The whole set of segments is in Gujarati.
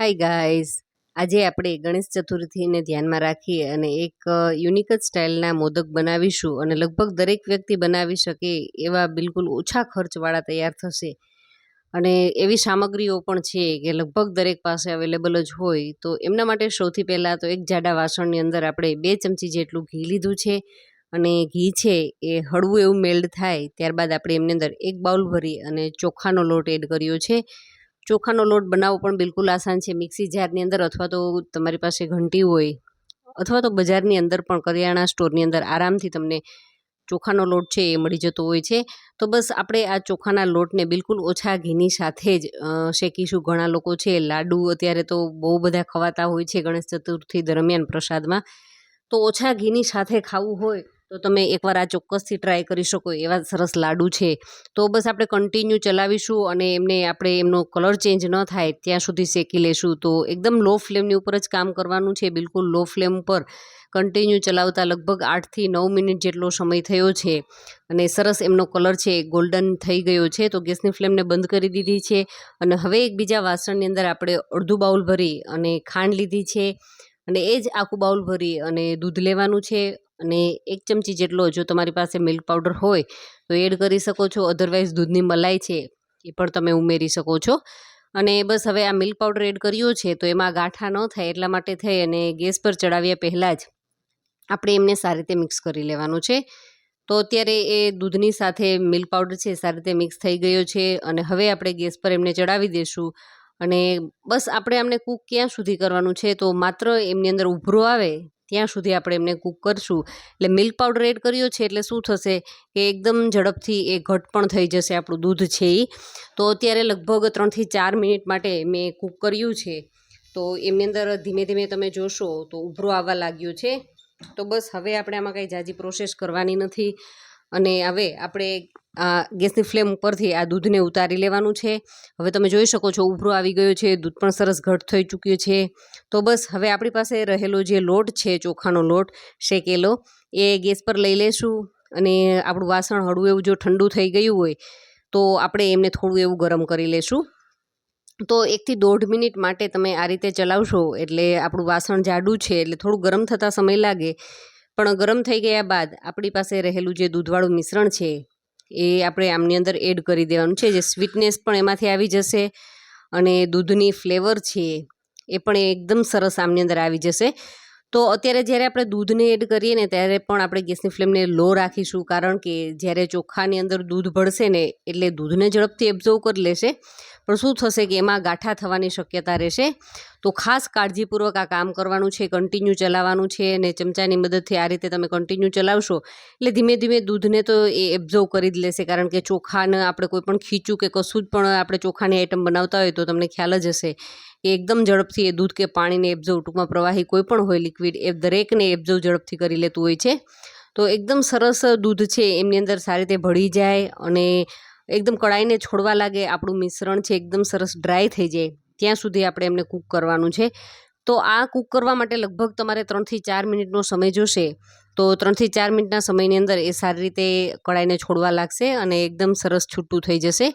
હાય ગાઈઝ આજે આપણે ગણેશ ચતુર્થીને ધ્યાનમાં રાખી અને એક યુનિક જ સ્ટાઇલના મોદક બનાવીશું અને લગભગ દરેક વ્યક્તિ બનાવી શકે એવા બિલકુલ ઓછા ખર્ચવાળા તૈયાર થશે. અને એવી સામગ્રીઓ પણ છે કે લગભગ દરેક પાસે અવેલેબલ જ હોય. તો એમના માટે સૌથી પહેલાં તો એક જાડા વાસણની અંદર આપણે બે ચમચી જેટલું ઘી લીધું છે અને ઘી છે એ હળવું એવું મેલ્ડ થાય. ત્યારબાદ આપણે એમની અંદર એક બાઉલ ભરી અને ચોખાનો લોટ એડ કર્યો છે. ચોખાનો લોટ બનાવવો પણ બિલકુલ આસાન છે. મિક્સી જારની અંદર અથવા તો તમારી પાસે ઘંટી હોય અથવા તો બજારની અંદર પણ કરિયાણા સ્ટોરની અંદર આરામથી તમને ચોખાનો લોટ છે એ મળી જતો હોય છે. તો બસ આપણે આ ચોખાના લોટને બિલકુલ ઓછા ઘીની સાથે જ શેકીશું. ઘણા લોકો છે લાડુ અત્યારે તો બહુ બધા ખવાતા હોય છે ગણેશ ચતુર્થી દરમિયાન પ્રસાદમાં. તો ઓછા ઘીની સાથે ખાવું હોય તો તમે એકવાર આ ચોક્કસથી ટ્રાય કરી શકો, એવા સરસ લાડુ છે. તો બસ આપણે કન્ટિન્યુ ચલાવીશું અને એમને આપણે એમનો કલર ચેન્જ ન થાય, ત્યાં સુધી શેકી લેશું. તો એકદમ લો ફ્લેમની ઉપર જ કામ કરવાનું છે, બિલકુલ લો ફ્લેમ પર કન્ટિન્યુ ચલાવતા લગભગ આઠથી નવ મિનિટ જેટલો સમય થયો છે. અને સરસ એમનો કલર છે ગોલ્ડન થઈ ગયો છે, તો ગેસની ફ્લેમને બંધ કરી દીધી છે. અને હવે એક બીજા વાસણની અંદર આપણે અડધું બાઉલ ભરી અને ખાંડ લીધી છે. અને એ જ આખું બાઉલ ભરી અને દૂધ લેવાનું છે. અને એક ચમચી જેટલો જો તમારી પાસે મિલ્ક પાવડર હોય, તો એડ કરી શકો છો. અધરવાઇઝ દૂધની મલાઈ છે એ પણ તમે ઉમેરી શકો છો. અને બસ હવે આ મિલ્ક પાવડર એડ કર્યો છે, તો એમાં ગાંઠા ન થાય એટલા માટે થઈ અને ગેસ પર ચડાવ્યા પહેલાં જ આપણે એમને સારી રીતે મિક્સ કરી લેવાનું છે. તો અત્યારે એ દૂધની સાથે મિલ્ક પાવડર છે સારી રીતે મિક્સ થઈ ગયો છે અને હવે આપણે ગેસ પર એમને ચડાવી દઈશું અને બસ આપણે એમને કૂક ક્યાં સુધી કરવાનું છે? તો માત્ર એમની અંદર ઉભરો આવે ત્યાં સુધી આપણે એમને કૂક કરશું. એટલે મિલ્ક પાવડર એડ કર્યો છે એટલે શું થશે કે એકદમ ઝડપથી એ ઘટ પણ થઈ જશે આપણું દૂધ છે એ તો અત્યારે લગભગ ત્રણથી ચાર મિનિટ માટે મેં કૂક કર્યું છે. તો એમની અંદર ધીમે ધીમે તમે જોશો તો ઉભરો આવવા લાગ્યો છે. તો બસ હવે આપણે આમાં કંઈ જાજી પ્રોસેસ કરવાની નથી. અને હવે આપણે આ ગેસની ફ્લેમ ઉપરથી આ દૂધને ઉતારી લેવાનું છે. હવે તમે જોઈ શકો છો ઉભરો આવી ગયો છે, દૂધ પણ સરસ ઘટ થઈ ચૂક્યું છે. તો બસ હવે આપણી પાસે રહેલો જે લોટ છે, ચોખાનો લોટ, શેકેલો, એ ગેસ પર લઈ લેશું. અને આપણું વાસણ હળવું એવું જો ઠંડુ થઈ ગયું હોય, તો આપણે એમને થોડું એવું ગરમ કરી લેશું. તો એકથી દોઢ મિનિટ માટે તમે આ રીતે ચલાવશો એટલે આપણું વાસણ જાડું છે એટલે થોડું ગરમ થતાં સમય લાગે. પણ ગરમ થઈ ગયા બાદ આપણી પાસે રહેલું જે દૂધવાળું મિશ્રણ છે, એ આપણે આમની અંદર એડ કરી દેવાનું છે. જે સ્વીટનેસ પણ એમાંથી આવી જશે અને દૂધની ફ્લેવર છે, એ પણ એકદમ સરસ આમની અંદર આવી જશે. તો અત્યારે જ્યારે આપણે દૂધને એડ કરીએ ને, ત્યારે પણ આપણે ગેસની ફ્લેમને લો રાખીશું. કારણ કે જ્યારે ચોખાની અંદર દૂધ ભળશે ને, એટલે દૂધને ઝડપથી એબ્ઝર્વ કરી લેશે. પણ શું થશે કે એમાં ગાંઠા થવાની શક્યતા રહેશે? તો ખાસ કાળજીપૂર્વક આ કામ કરવાનું છે કન્ટિન્યુ ચલાવવાનું છે અને ચમચાની મદદથી આ રીતે તમે કન્ટિન્યુ ચલાવશો, એટલે ધીમે ધીમે દૂધને તો એ એબ્ઝર્વ કરી જ લેશે. કારણ કે ચોખાને આપણે કોઈ પણ ખીચું કે કશું જ પણ આપણે ચોખાની આઈટમ બનાવતા હોય તો તમને ખ્યાલ જ હશે. કે એકદમ ઝડપથી એ દૂધ કે પાણીને એબ્ઝર્વ ટૂંકમાં પ્રવાહી કોઈ પણ હોય લિક્વિડ, એ દરેકને એબ્ઝર્વ ઝડપથી કરી લેતું હોય છે. તો એકદમ સરસ દૂધ છે, એમની અંદર સારી રીતે ભળી જાય અને એકદમ કડાઈને છોડવા લાગે, આપણું મિશ્રણ છે એકદમ સરસ ડ્રાય થઈ જાય, ત્યાં સુધી આપણે એમને કૂક કરવાનું છે. તો આ કૂક કરવા માટે લગભગ તમારે ત્રણથી ચાર મિનિટનો સમય જોશે, તો ત્રણથી ચાર મિનિટના સમયની અંદર એ સારી રીતે કડાઈને છોડવા લાગશે અને એકદમ સરસ છૂટું થઈ જશે.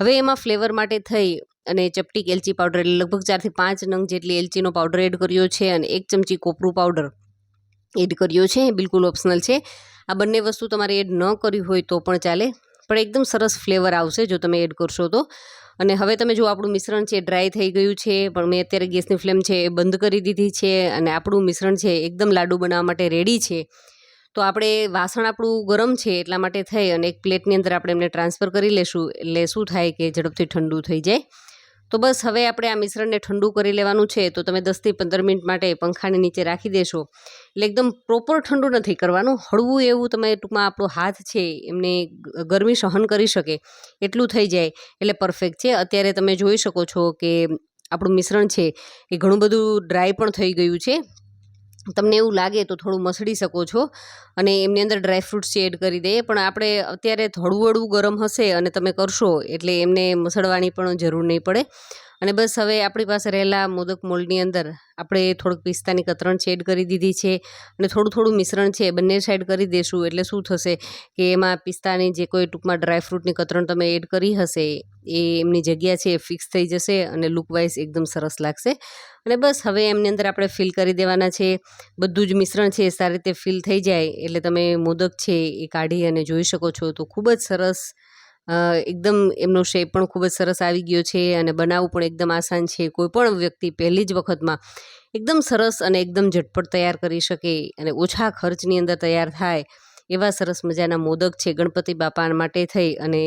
હવે એમાં ફ્લેવર માટે થઈ અને ચપટીક એલચી પાવડર એટલે લગભગ ચારથી પાંચ નંગ જેટલી એલચીનો પાવડર એડ કર્યો છે અને એક ચમચી કોપરું પાવડર એડ કર્યો છે. બિલકુલ ઓપ્શનલ છે. આ બંને વસ્તુ તમારે એડ ન કરવી હોય તો પણ ચાલે. પણ એકદમ સરસ ફ્લેવર આવશે જો તમે એડ કરશો તો. અને હવે તમે જો આપણું મિશ્રણ છે ડ્રાય થઈ ગયું છે, પણ મેં અત્યારે ગેસની ફ્લેમ છે એ બંધ કરી દીધી છે અને આપણું મિશ્રણ છે એકદમ લાડુ બનાવવા માટે રેડી છે. તો આપણે વાસણ આપણું ગરમ છે એટલા માટે થઈ અને એક પ્લેટની અંદર આપણે એમને ટ્રાન્સફર કરી લેશું. એટલે શું થાય કે ઝડપથી ઠંડુ થઈ જાય. તો બસ હવે આપણે આ મિશ્રણને ઠંડુ કરી લેવાનું છે, તો તમે દસથી પંદર મિનિટ માટે પંખાની નીચે રાખી દેશો. એટલે એકદમ પ્રોપર ઠંડુ નથી કરવાનું. હળવું એવું તમે ટૂંકમાં આપણો હાથ છે, એમને ગરમી સહન કરી શકે, એટલું થઈ જાય. એટલે પરફેક્ટ છે. અત્યારે તમે જોઈ શકો છો કે આપણું મિશ્રણ છે, એ ઘણું બધું ડ્રાય પણ થઈ ગયું છે. તમને એવું લાગે તો થોડું મસળી શકો છો અને એમની અંદર ડ્રાય ફ્રૂટ્સ એડ કરી દઈએ પણ આપણે અત્યારે થોડું હળવું ગરમ હશે અને તમે કરશો એટલે એમને મસળવાની પણ જરૂર નહીં પડે. અને બસ હવે આપણી પાસે રહેલા મોદક મોલ્ડની અંદર આપણે થોડુંક પિસ્તાની કતરણ છે, એડ કરી દીધી છે અને થોડું થોડું મિશ્રણ છે બંને સાઈડ કરી દેશું. એટલે શું થશે કે એમાં પિસ્તાની જે કોઈ ટૂંકમાં ડ્રાયફ્રૂટની કતરણ તમે એડ કરી હશે, એ એમની જગ્યા છે એ ફિક્સ થઈ જશે અને લુકવાઇઝ એકદમ સરસ લાગશે. અને બસ હવે એમની અંદર આપણે ફિલ કરી દેવાના છે. બધું જ મિશ્રણ છે, એ સારી રીતે ફિલ થઈ જાય. એટલે તમે મોદક છે એ કાઢી અને જોઈ શકો છો. તો ખૂબ જ સરસ એકદમ એમનો શેપ પણ ખૂબ જ સરસ આવી ગયો છે અને બનાવવું પણ એકદમ આસાન છે. કોઈ પણ વ્યક્તિ પહેલી જ વખતમાં એકદમ સરસ અને એકદમ ઝટપટ તૈયાર કરી શકે અને ઓછા ખર્ચની અંદર તૈયાર થાય એવા સરસ મજાના મોદક છે ગણપતિ બાપા માટે થઈ અને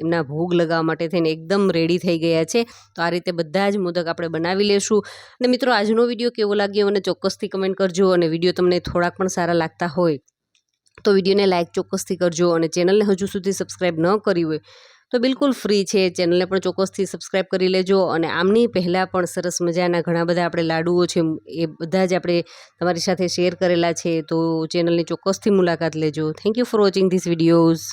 એમના ભોગ લગાવવા માટે થઈને એકદમ રેડી થઈ ગયા છે. તો આ રીતે બધા જ મોદક આપણે બનાવી લેશું. અને મિત્રો, આજનો વીડિયો કેવો લાગ્યો? મને ચોક્કસથી કમેન્ટ કરજો અને વીડિયો તમને થોડાક પણ સારા લાગતા હોય તો વિડીયોને લાઇક ચોક્કસથી કરજો અને ચેનલને હજુ સુધી સબસ્ક્રાઈબ ન કરી હોય, તો બિલકુલ ફ્રી છે. ચેનલને પણ ચોક્કસથી સબસ્ક્રાઈબ કરી લેજો અને આમની પહેલાં પણ સરસ મજાના ઘણા બધા આપણે લાડુઓ છે, એ બધા જ આપણે તમારી સાથે શેર કરેલા છે, તો ચેનલની ચોક્કસથી મુલાકાત લેજો. Thank you for watching this videos